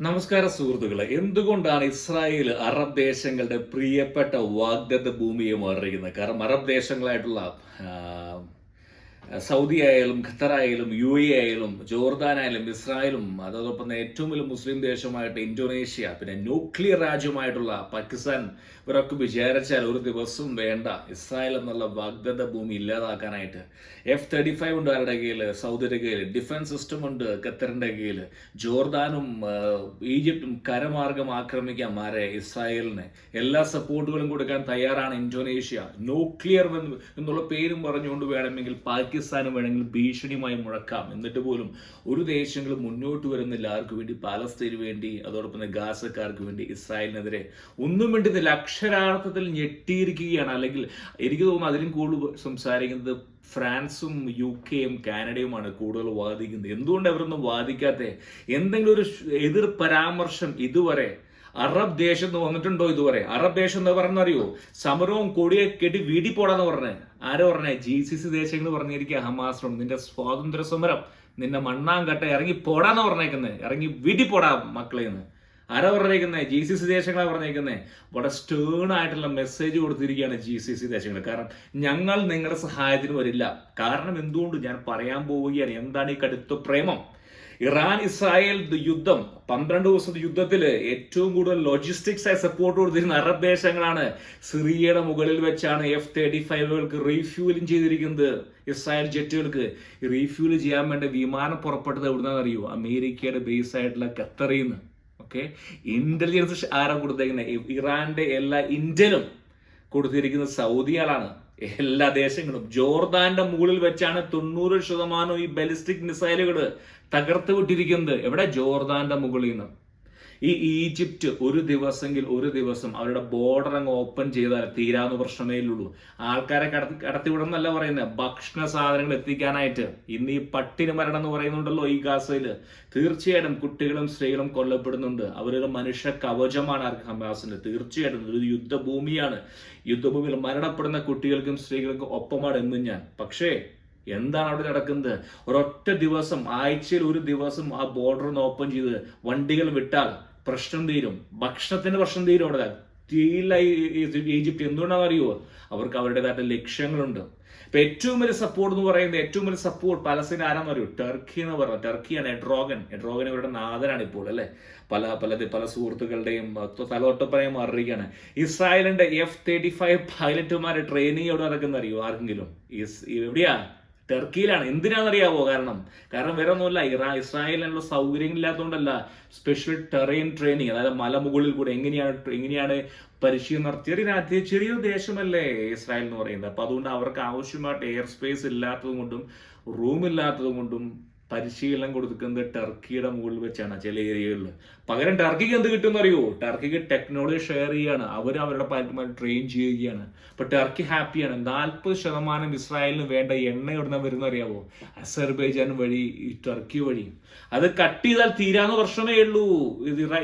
നമസ്കാരം സുഹൃത്തുക്കളെ എന്തുകൊണ്ടാണ് ഇസ്രായേൽ അറബ് ദേശങ്ങളുടെ പ്രിയപ്പെട്ട വാഗ്ദത്ത ഭൂമിയെ മാറിയിരിക്കുന്നത് കാരണം അറബ് ദേശങ്ങളായിട്ടുള്ള സൗദി ആയാലും ഖത്തർ ആയാലും യു എ ആയാലും ജോർദാൻ ആയാലും ഇസ്രായേലും അതോടൊപ്പം ഏറ്റവും വലിയ മുസ്ലിം ദേശമായിട്ട് ഇന്തോനേഷ്യ പിന്നെ ന്യൂക്ലിയർ രാജ്യമായിട്ടുള്ള പാകിസ്ഥാൻ ഇവരൊക്കെ വിചാരിച്ചാൽ ഒരു ദിവസം വേണ്ട ഇസ്രായേൽ എന്നുള്ള വാഗ്ദത്ത ഭൂമി ഇല്ലാതാക്കാനായിട്ട്. എഫ് തേർട്ടി ഫൈവ് ഉണ്ട് ആരുടെ കയ്യിൽ സൗദിയുടെ കയ്യിൽ ഡിഫൻസ് സിസ്റ്റം ഉണ്ട് ഖത്തറിന്റെ കയ്യിൽ ജോർദാനും ഈജിപ്തും കരമാർഗം ആക്രമിക്കാൻ മാരെ ഇസ്രായേലിന്. എല്ലാ സപ്പോർട്ടുകളും കൊടുക്കാൻ തയ്യാറാണ് ഇന്തോനേഷ്യ. ന്യൂക്ലിയർ എന്ന് എന്നുള്ള പേരും പറഞ്ഞുകൊണ്ട് വേണമെങ്കിൽ പാകിസ്ഥാനും വേണമെങ്കിൽ ഭീഷണിയുമായി മുഴക്കാം. എന്നിട്ട് പോലും ഒരു ദേശങ്ങളും മുന്നോട്ട് വരുന്നില്ല. ആർക്ക് വേണ്ടി? പാലസ്തീന് വേണ്ടി അതോടൊപ്പം തന്നെ ഗാസക്കാർക്ക് വേണ്ടി ഇസ്രായേലിനെതിരെ. ഒന്നും വേണ്ടുന്നില്ല അക്ഷരാർത്ഥത്തിൽ ഞെട്ടിയിരിക്കുകയാണ്. അല്ലെങ്കിൽ എനിക്ക് തോന്നുന്നു അതിലും കൂടുതൽ സംസാരിക്കുന്നത് ഫ്രാൻസും യു കെയും കാനഡയുമാണ് കൂടുതൽ വാദിക്കുന്നത്. എന്തുകൊണ്ട് അവരൊന്നും വാദിക്കാത്ത? എന്തെങ്കിലും ഒരു എതിർ പരാമർശം ഇതുവരെ അറബ് ദേശം എന്ന് വന്നിട്ടുണ്ടോ ഇതുവരെ? അറബ് ദേശം എന്ന് പറഞ്ഞു അറിയോ? സമരവും കൊടിയെ കെട്ടി വീടി പോടാന്ന് പറഞ്ഞേ. ആരോ പറഞ്ഞേ? ജി സി സി ദേശങ്ങൾ പറഞ്ഞിരിക്കുക ഹമാസിനോട് നിന്റെ സ്വാതന്ത്ര്യ സമരം നിന്റെ മണ്ണാങ്കട്ട ഇറങ്ങി പോടാന്ന് പറഞ്ഞേക്കുന്നത് ഇറങ്ങി വീടി പോടാ മക്കളെ എന്ന്. ആരാ പറഞ്ഞേക്കുന്നത് ജി സി സി ദേശങ്ങളാണ് പറഞ്ഞേക്കുന്നത് വളരെ സ്റ്റേൺ ആയിട്ടുള്ള മെസ്സേജ് കൊടുത്തിരിക്കുകയാണ് ജി സി സി ദേശങ്ങൾ. കാരണം ഞങ്ങൾ നിങ്ങളുടെ സഹായത്തിന് വരില്ല. കാരണം എന്തുകൊണ്ട്? ഞാൻ പറയാൻ പോവുകയാണ്. എന്താണ് ഈ കടുത്ത പ്രേമം? ഇറാൻ ഇസ്രായേൽ യുദ്ധം പന്ത്രണ്ട് ദിവസത്തെ യുദ്ധത്തിൽ ഏറ്റവും കൂടുതൽ ലോജിസ്റ്റിക്സ് ആയി സപ്പോർട്ട് കൊടുത്തിരുന്ന അറബ് ദേശങ്ങളാണ് സിറിയയുടെ മുകളിൽ വെച്ചാണ് എഫ് തേർട്ടി ഫൈവുകൾക്ക് റീഫ്യൂലിംഗ് ചെയ്തിരിക്കുന്നത്. ഇസ്രായേൽ ജെറ്റുകൾക്ക് റീഫ്യൂൽ ചെയ്യാൻ വേണ്ട വിമാനം പുറപ്പെട്ടത് എവിടുന്നാന്ന് അറിയൂ? അമേരിക്കയുടെ ബേസ് ആയിട്ടുള്ള ഖത്തറിൽ നിന്ന് ഓക്കെ ഇന്റലിജൻസ് ആരാ കൊടുത്തേക്കുന്നത് ഇറാന്റെ എല്ലാ ഇന്ത്യനും കൊടുത്തിരിക്കുന്നത് സൗദികളാണ് എല്ലാ ദേശങ്ങളും. ജോർദാന്റെ മുകളിൽ വെച്ചാണ് തൊണ്ണൂറ് ശതമാനം ഈ ബലിസ്റ്റിക് മിസൈലുകൾ തകർത്ത് വിട്ടിരിക്കുന്നത് എവിടെ? ജോർദാന്റെ മുകളിൽ നിന്ന് ഈ ഈജിപ്റ്റ് ഒരു ദിവസമെങ്കിൽ ഒരു ദിവസം അവരുടെ ബോർഡർ അങ്ങ് ഓപ്പൺ ചെയ്താൽ തീരാന്ന് പ്രശ്നമേ ഉള്ളൂ ആൾക്കാരെ കടത്തി കടത്തിവിടുന്നല്ല പറയുന്നത് ഭക്ഷണ സാധനങ്ങൾ എത്തിക്കാനായിട്ട്. ഇന്ന് ഈ പട്ടിണി മരണം എന്ന് പറയുന്നുണ്ടല്ലോ ഈ ഗാസയിൽ തീർച്ചയായിട്ടും കുട്ടികളും സ്ത്രീകളും കൊല്ലപ്പെടുന്നുണ്ട്. അവരുടെ മനുഷ്യ കവചമാണ് ആർക്ക് ഹമാസിന്. തീർച്ചയായിട്ടും ഒരു യുദ്ധഭൂമിയാണ്. യുദ്ധഭൂമിയിൽ മരണപ്പെടുന്ന കുട്ടികൾക്കും സ്ത്രീകൾക്കും ഒപ്പമാണ് എന്നും ഞാൻ. പക്ഷേ എന്താണ് അവിടെ നടക്കുന്നത്? ഒരൊറ്റ ദിവസം ആഴ്ചയിൽ ഒരു ദിവസം ആ ബോർഡർ ഒന്ന് ഓപ്പൺ ചെയ്ത് വണ്ടികൾ വിട്ടാൽ പ്രശ്നം തീരും. ഭക്ഷണത്തിന്റെ പ്രശ്നം തീരും അവിടെ. ഈ- ഈജിപ്റ്റ് എന്തുകൊണ്ടാണെന്ന് അറിയുമോ അവർക്ക് അവരുടേതായിട്ട് ലക്ഷ്യങ്ങളുണ്ട്. ഇപ്പൊ ഏറ്റവും വലിയ സപ്പോർട്ട് എന്ന് പറയുന്നത് ഏറ്റവും വലിയ സപ്പോർട്ട് പലസ്തീൻ ആരാന്ന് അറിയൂ ടർക്കി എന്ന് പറഞ്ഞത് ടർക്കിയാണ് എഡ്രോഗൻ. എഡ്രോഗൻ ഇവരുടെ നാഥനാണ് ഇപ്പോൾ അല്ലെ? പല പല പല സുഹൃത്തുക്കളുടെയും തലോട്ടപ്പനയും മാറിയിരിക്കുകയാണ്. ഇസ്രായേലിന്റെ എഫ് തേർട്ടി ഫൈവ് പൈലറ്റുമാരെ ട്രെയിനിങ് എവിടെ നടക്കുന്ന അറിയോ ആർക്കെങ്കിലും എവിടെയാ ടർക്കിയിലാണ്. എന്തിനാണെന്നറിയാവോ? കാരണം കാരണം വേറെ ഒന്നുമില്ല ഇറാ ഇസ്രായേലിനുള്ള സൗകര്യങ്ങളില്ലാത്തതുകൊണ്ടല്ല സ്പെഷ്യൽ ടെറൈൻ ട്രെയിനിങ് അതായത് മലമുകളിൽ കൂടെ എങ്ങനെയാണ് എങ്ങനെയാണ് പരിശീലനം ചെറിയ രാജ്യ ചെറിയൊരു ദേശമല്ലേ ഇസ്രായേൽ എന്ന് പറയുന്നത്. അപ്പൊ അതുകൊണ്ട് അവർക്ക് ആവശ്യമായിട്ട് എയർ സ്പേസ് ഇല്ലാത്തത് കൊണ്ടും റൂം ഇല്ലാത്തത് കൊണ്ടും പരിശീലനം കൊടുക്കുന്നത് ടർക്കിയുടെ മുകളിൽ വെച്ചാണ് ചില ഏരിയകളിൽ പകരം ടർക്കിക്ക് എന്ത് കിട്ടുമെന്ന് അറിയോ ടർക്കിക്ക് ടെക്നോളജി ഷെയർ ചെയ്യാണ് അവർ അവരുടെ പൈലറ്റുമായി ട്രെയിൻ ചെയ്യുകയാണ്. അപ്പൊ ടർക്കി ഹാപ്പിയാണ് നാൽപ്പത് ശതമാനം ഇസ്രായേലിന് വേണ്ട എണ്ണ എവിടുന്ന വരുന്ന അറിയാവോ അസർബൈജാൻ വഴി ഈ ടർക്കി വഴി. അത് കട്ട് ചെയ്താൽ തീരാന്ന് പ്രശ്നമേ ഉള്ളൂ.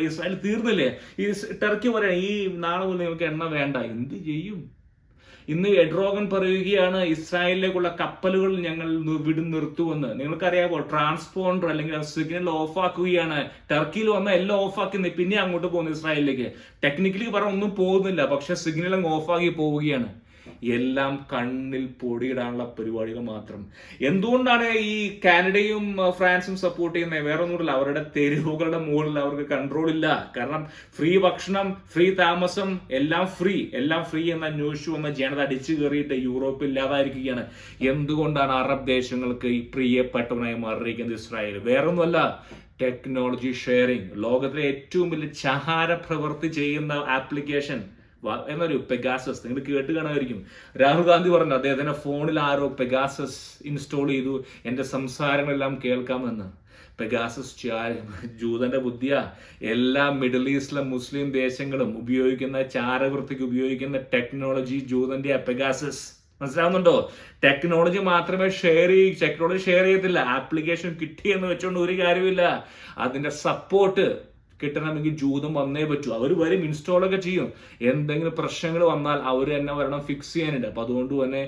ഇസ്രായേൽ തീർന്നില്ലേ? ഈ ടർക്കി പറയാം ഈ നാളെ മുതൽ നിങ്ങൾക്ക് എണ്ണ വേണ്ട. എന്ത് ചെയ്യും? ഇന്ന് എഡ്രോഗൻ പറയുകയാണ് ഇസ്രായേലിലേക്കുള്ള കപ്പലുകൾ ഞങ്ങൾ വിടും നിർത്തുമെന്ന്. നിങ്ങൾക്കറിയാമോ ട്രാൻസ്പോണ്ടർ അല്ലെങ്കിൽ സിഗ്നൽ ഓഫ് ആക്കുകയാണ് ടർക്കിയിൽ വന്ന എല്ലാം ഓഫ് ആക്കുന്നത് പിന്നെ അങ്ങോട്ട് പോകുന്നു ഇസ്രായേലിലേക്ക്. ടെക്നിക്കലി പറഞ്ഞ ഒന്നും പോകുന്നില്ല പക്ഷെ സിഗ്നൽ അങ്ങ് ഓഫ് ആക്കി പോവുകയാണ്. എല്ലാം കണ്ണിൽ പൊടിയിടാനുള്ള പരിപാടികൾ മാത്രം. എന്തുകൊണ്ടാണ് ഈ കാനഡയും ഫ്രാൻസും സപ്പോർട്ട് ചെയ്യുന്നത് വേറെ ഒന്നുമില്ല അവരുടെ തെരുവുകളുടെ മുകളിൽ അവർക്ക് കൺട്രോൾ ഇല്ല. കാരണം ഫ്രീ ഭക്ഷണം ഫ്രീ താമസം എല്ലാം ഫ്രീ എല്ലാം ഫ്രീ എന്ന അന്വേഷിച്ചു വന്ന ജനത അടിച്ചു കയറിയിട്ട് യൂറോപ്പ് ഇല്ലാതായിരിക്കുകയാണ്. എന്തുകൊണ്ടാണ് അറബ് ദേശങ്ങൾക്ക് ഈ പ്രിയപ്പെട്ടവനായി മാറിയിരിക്കുന്നത് ഇസ്രായേൽ? വേറൊന്നുമല്ല ടെക്നോളജി ഷെയറിംഗ് ലോകത്തിലെ ഏറ്റവും വലിയ ചഹാര പ്രവൃത്തി ചെയ്യുന്ന ആപ്ലിക്കേഷൻ എന്നൊരു പെഗാസസ് നിങ്ങൾ കേട്ട് കാണാമായിരിക്കും. രാഹുൽ ഗാന്ധി പറഞ്ഞു അദ്ദേഹത്തിന്റെ ഫോണിൽ ആരോ പെഗാസസ് ഇൻസ്റ്റാൾ ചെയ്തു എന്റെ സംസാരങ്ങളെല്ലാം കേൾക്കാമെന്ന്. പെഗാസസ് ജൂതന്റെ ബുദ്ധിയ. എല്ലാ മിഡിൽ ഈസ്റ്റിലെ മുസ്ലിം ദേശങ്ങളും ഉപയോഗിക്കുന്ന ചാരവൃത്തിക്ക് ഉപയോഗിക്കുന്ന ടെക്നോളജി ജൂതന്റെ പെഗാസസ് മനസ്സിലാവുന്നുണ്ടോ? ടെക്നോളജി മാത്രമേ ഷെയർ ചെയ്യ ടെക്നോളജി ഷെയർ ചെയ്യത്തില്ല. ആപ്ലിക്കേഷൻ കിട്ടിയെന്ന് വെച്ചുകൊണ്ട് ഒരു കാര്യമില്ല അതിന്റെ സപ്പോർട്ട് കിട്ടണമെങ്കിൽ ജൂതം വന്നേ പറ്റൂ. അവർ വരും ഇൻസ്റ്റാളൊക്കെ ചെയ്യും. എന്തെങ്കിലും പ്രശ്നങ്ങൾ വന്നാൽ അവർ തന്നെ വരണം ഫിക്സ് ചെയ്യാനുണ്ട്. അപ്പൊ അതുകൊണ്ട് തന്നെ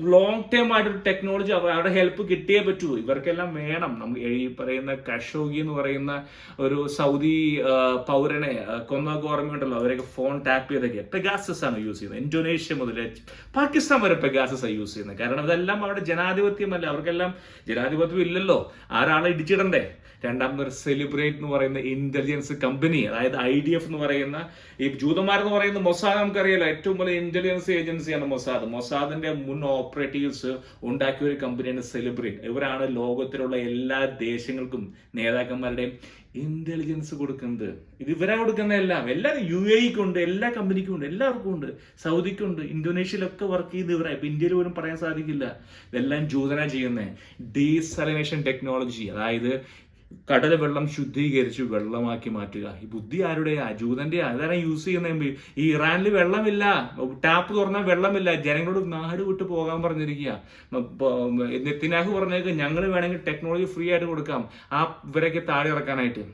ലോങ് ടൈം ആയിട്ടൊരു ടെക്നോളജി അവരുടെ ഹെൽപ്പ് കിട്ടിയേ പറ്റൂ. ഇവർക്കെല്ലാം വേണം. നമുക്ക് ഈ പറയുന്ന കഷോഗി എന്ന് പറയുന്ന ഒരു സൗദി പൗരനെ കൊന്ന ഓർമ്മയുണ്ടല്ലോ. അവരൊക്കെ ഫോൺ ടാപ്പ് ചെയ്തൊക്കെ. പെഗാസസ് ആണ് യൂസ് ചെയ്യുന്നത്. ഇന്തോനേഷ്യ മുതൽ പാകിസ്ഥാൻ വരെ പെഗാസസ് ആണ് യൂസ് ചെയ്യുന്നത്. കാരണം ഇതെല്ലാം അവരുടെ ജനാധിപത്യമല്ല അവർക്കെല്ലാം ജനാധിപത്യം ഇല്ലല്ലോ. ആരാളെ ഇടിച്ചിടണ്ടേ? രണ്ടാമതൊരു സെലിബ്രേറ്റ് എന്ന് പറയുന്ന ഇന്റലിജൻസ് കമ്പനി അതായത് ഐ ഡി എഫ് എന്ന് പറയുന്ന ഈ ജൂതന്മാർ എന്ന് പറയുന്ന മൊസാദ് നമുക്കറിയാലോ. ഏറ്റവും വലിയ ഇന്റലിജൻസ് ഏജൻസിയാണ് മൊസാദ്. മൊസാദിന്റെ മുൻ ഓപ്പറേറ്റീവ്സ് ഉണ്ടാക്കിയ ഒരു കമ്പനിയാണ് സെലിബ്രേറ്റ് ഇവരാണ് ലോകത്തിലുള്ള എല്ലാ ദേശങ്ങൾക്കും നേതാക്കന്മാരുടെയും ഇന്റലിജൻസ് കൊടുക്കുന്നത്. ഇത് ഇവരാ കൊടുക്കുന്ന എല്ലാം. എല്ലാ യു എക്കും ഉണ്ട് എല്ലാ കമ്പനിക്കും ഉണ്ട് എല്ലാവർക്കും ഉണ്ട്. സൗദിക്കും ഉണ്ട് ഇന്തോനേഷ്യയിലൊക്കെ വർക്ക് ചെയ്ത് ഇവരാ. ഇപ്പൊ ഇന്ത്യയിൽ പോലും പറയാൻ സാധിക്കില്ല. ഇതെല്ലാം ജൂതന ചെയ്യുന്നത് ഡീസലിനേഷൻ ടെക്നോളജി അതായത് കടൽ വെള്ളം ശുദ്ധീകരിച്ച് വെള്ളമാക്കി മാറ്റുക. ഈ ബുദ്ധി ആരുടെ? ജൂതന്റെ. അതാണ് യൂസ് ചെയ്യുന്ന ഈ ഇറാനിൽ വെള്ളമില്ല. ടാപ്പ് തുറന്നാൽ വെള്ളമില്ല. ജനങ്ങളോട് നാട് വിട്ട് പോകാൻ പറഞ്ഞിരിക്കുക. നെത്തിനാഹ് പറഞ്ഞേക്ക് ഞങ്ങൾ വേണമെങ്കിൽ ടെക്നോളജി ഫ്രീ ആയിട്ട് കൊടുക്കാം. ആ ഇവരൊക്കെ താഴെ ഇറക്കാനായിട്ട്.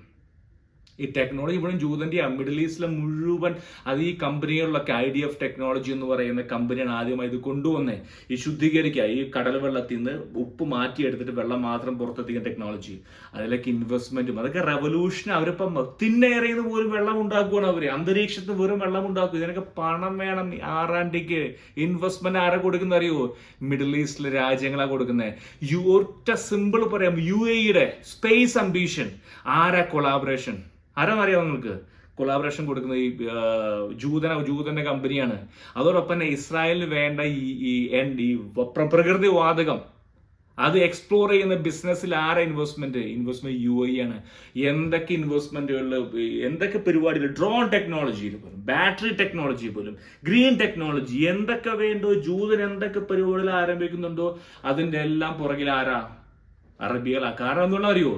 ഈ ടെക്നോളജി ഇവിടെ ജൂതന്റെ മിഡിൽ ഈസ്റ്റിലെ മുഴുവൻ അത് ഈ കമ്പനികളിലൊക്കെ ഐ ഡി എഫ് ടെക്നോളജി എന്ന് പറയുന്ന കമ്പനിയാണ് ആദ്യമായി ഇത് കൊണ്ടുവന്നേ. ഈ ശുദ്ധീകരിക്കുക. ഈ കടൽ വെള്ളത്തിൽ നിന്ന് ഉപ്പ് മാറ്റിയെടുത്തിട്ട് വെള്ളം മാത്രം പുറത്തെത്തിക്കുന്ന ടെക്നോളജി അതിലേക്ക് ഇൻവെസ്റ്റ്മെന്റും അതൊക്കെ റെവല്യൂഷൻ അവരിപ്പം തിന്നേറിയത് പോലും വെള്ളം ഉണ്ടാക്കുകയാണ് അവർ അന്തരീക്ഷത്തിൽ വെറും വെള്ളം ഉണ്ടാക്കും. ഇതിനൊക്കെ പണം വേണം. ആറാണ്ടിക്ക് ഇൻവെസ്റ്റ്മെന്റ് ആരെ കൊടുക്കുന്ന അറിയോ? മിഡിൽ ഈസ്റ്റിലെ രാജ്യങ്ങളാ കൊടുക്കുന്നത്. യു ഒറ്റ സിമ്പിൾ പറയാം. യു എയുടെ സ്പേസ് അംബീഷൻ ആരാ കൊളാബറേഷൻ ആരാ അറിയാം നിങ്ങൾക്ക്? കൊളാബറേഷൻ കൊടുക്കുന്ന ഈ ജൂതന ജൂതന്റെ കമ്പനിയാണ് അതോടൊപ്പം തന്നെ ഇസ്രായേലിന് വേണ്ട ഈ ഈ പ്രകൃതി വാതകം അത് എക്സ്പ്ലോർ ചെയ്യുന്ന ബിസിനസ്സിൽ ആരാ ഇൻവെസ്റ്റ്മെന്റ് ഇൻവെസ്റ്റ്മെന്റ് യു ഐ ആണ്. എന്തൊക്കെ ഇൻവെസ്റ്റ്മെന്റുകളിൽ എന്തൊക്കെ പരിപാടികൾ? ഡ്രോൺ ടെക്നോളജിയിൽ പോലും ബാറ്ററി ടെക്നോളജി പോലും ഗ്രീൻ ടെക്നോളജി എന്തൊക്കെ വേണ്ടോ ജൂതൻ എന്തൊക്കെ പരിപാടികൾ ആരംഭിക്കുന്നുണ്ടോ അതിന്റെ എല്ലാം പുറകിൽ ആരാ? അറബികളാ. കാരണം എന്തുകൊണ്ടാ അറിയോ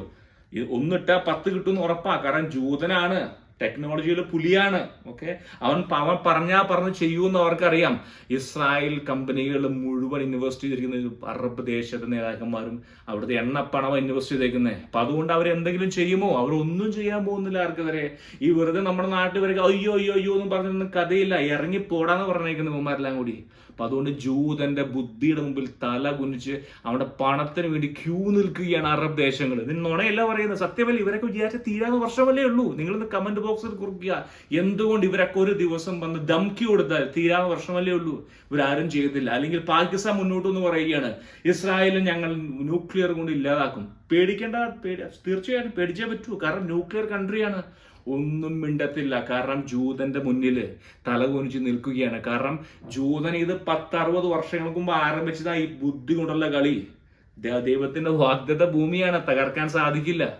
ഇത് ഒന്നിട്ടാ പത്ത് കിട്ടുമെന്ന് ഉറപ്പാ. കാരണം ജൂതനാണ് ടെക്നോളജിയിൽ പുലിയാണ് ഓക്കെ അവൻ അവൻ പറഞ്ഞാ പറഞ്ഞ് ചെയ്യൂന്ന് അവർക്കറിയാം. ഇസ്രായേൽ കമ്പനികൾ മുഴുവൻ ഇൻവെസ്റ്റ് ചെയ്തിരിക്കുന്ന അറബ് ദേശത്തെ നേതാക്കന്മാരും അവിടുത്തെ എണ്ണപ്പണം ഇൻവെസ്റ്റ് ചെയ്തേക്കുന്നത് അപ്പൊ അതുകൊണ്ട് അവർ എന്തെങ്കിലും ചെയ്യുമോ? അവർ ഒന്നും ചെയ്യാൻ പോകുന്നില്ല ആർക്കെതിരെ ഈ വെറുതെ നമ്മുടെ നാട്ടിൽ വരെ അയ്യോ അയ്യോ അയ്യോ എന്ന് പറഞ്ഞൊന്നും കഥയില്ല. ഇറങ്ങി പോടാന്ന് പറഞ്ഞേക്കുന്നത് ഇവന്മാരെല്ലാം കൂടി. അപ്പൊ അതുകൊണ്ട് ജൂതന്റെ ബുദ്ധിയുടെ മുമ്പിൽ തല കുനിച്ച് അവിടെ പണത്തിന് വേണ്ടി ക്യൂ നിൽക്കുകയാണ് അറബ് ദേശങ്ങൾ. ഇതിന് നുണയല്ല പറയുന്നത്. സത്യമല്ല? ഇവരൊക്കെ വിചാരിച്ച തീരാന്ന് വർഷമല്ലേ ഉള്ളൂ. നിങ്ങളിന്ന് കമന്റ് ബോക്സിൽ കുറിക്കുക. എന്തുകൊണ്ട് ഇവരൊക്കെ ഒരു ദിവസം വന്ന് ധംക്കി കൊടുത്താൽ തീരാന്ന് വർഷമല്ലേ ഉള്ളൂ? ഇവരാരും ചെയ്തില്ല അല്ലെങ്കിൽ പാകിസ്ഥാൻ മുന്നോട്ട് എന്ന് പറയുകയാണ് ഇസ്രായേലിൽ ഞങ്ങൾ ന്യൂക്ലിയർ കൊണ്ട് ഇല്ലാതാക്കും. പേടിക്കേണ്ട പേടി തീർച്ചയായിട്ടും പേടിച്ചേ പറ്റൂ. കാരണം ന്യൂക്ലിയർ കൺട്രിയാണ് ഒന്നും മിണ്ടത്തില്ല. കാരണം ജൂതന്റെ മുന്നിൽ തലകുനിച്ച് നിൽക്കുകയാണ്. കാരണം ജൂതൻ ഇത് പത്തറുപത് വർഷങ്ങൾക്ക് മുമ്പ് ആരംഭിച്ചതാ ഈ ബുദ്ധി കൊണ്ടുള്ള കളി. ദൈവത്തിന്റെ വാഗ്ദത്ത ഭൂമിയാണ്. തകർക്കാൻ സാധിക്കില്ല.